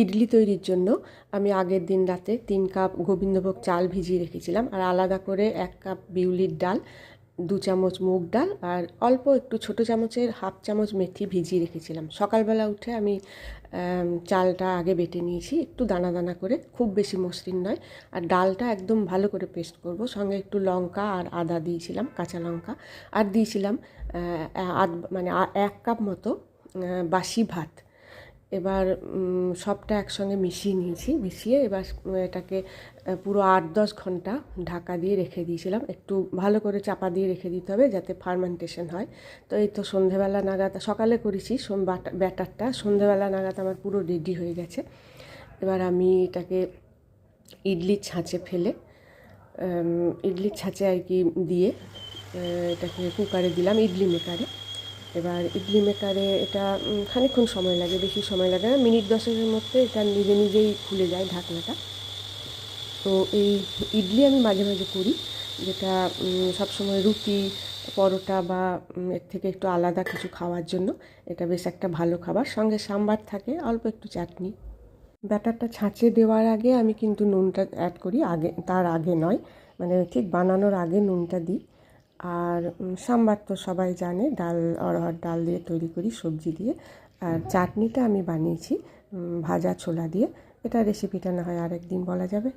ইডলি তৈরির জন্য আমি আগের দিন রাতে তিন কাপ গোবিন্দভোগ চাল ভিজিয়ে রেখেছিলাম আর আলাদা করে এক কাপ বিউলির ডাল, দু চামচ মুগ ডাল আর অল্প একটু ছোটো চামচের হাফ চামচ মেথি ভিজিয়ে রেখেছিলাম। সকালবেলা উঠে আমি চালটা আগে বেটে নিয়েছি, একটু দানা দানা করে, খুব বেশি মসৃণ নয়। আর ডালটা একদম ভালো করে পেস্ট করব, সঙ্গে একটু লঙ্কা আর আদা দিয়েছিলাম, কাঁচা লঙ্কা। আর দিয়েছিলাম আধ মানে এক কাপ মতো বাসি ভাত। এবার সবটা একসঙ্গে মিশিয়ে নিয়েছি, মিশিয়ে এবার এটাকে পুরো আট দশ ঘণ্টা ঢাকা দিয়ে রেখে দিয়েছিলাম। একটু ভালো করে চাপা দিয়ে রেখে দিতে হবে যাতে ফার্মেন্টেশন হয়। তো এই তো সন্ধেবেলা নাগাদ, সকালে করেছি ব্যাটারটা, সন্ধেবেলা নাগাদ আমার পুরো রেডি হয়ে গেছে। এবার আমি এটাকে ইডলির ছাঁচে ফেলে ইডলির ছাঁচে আর কি দিয়ে এটাকে কুকারে দিলাম, ইডলি মেকারে এবার ইডলি মেকারে এটা উম, খানিকক্ষণ সময় লাগে বেশি সময় লাগে না মিনিট দশেকের মধ্যে এটা নিজে নিজেই খুলে যায় ঢাকনাটা। তো এই ইডলি আমি মাঝে মাঝে করি যেটা সবসময় রুটি পরোটা বা এর থেকে একটু আলাদা কিছু খাওয়ার জন্য এটা বেশ একটা ভালো খাবার। সঙ্গে সাম্বার থাকে অল্প একটু চাটনি। ব্যাটারটা ছাঁচে দেওয়ার আগে আমি কিন্তু নুনটা অ্যাড করি আগে তার আগে নয় মানে ঠিক বানানোর আগে নুনটা দিই। আর সাম্বার তো সবাই জানে, ডাল অরহর ডাল দিয়ে তৈরি করি, সবজি দিয়ে। আর চাটনিটা আমি বানিয়েছি ভাজা ছোলা দিয়ে। এটা রেসিপিটা না হয় আরেকদিন বলা যাবে।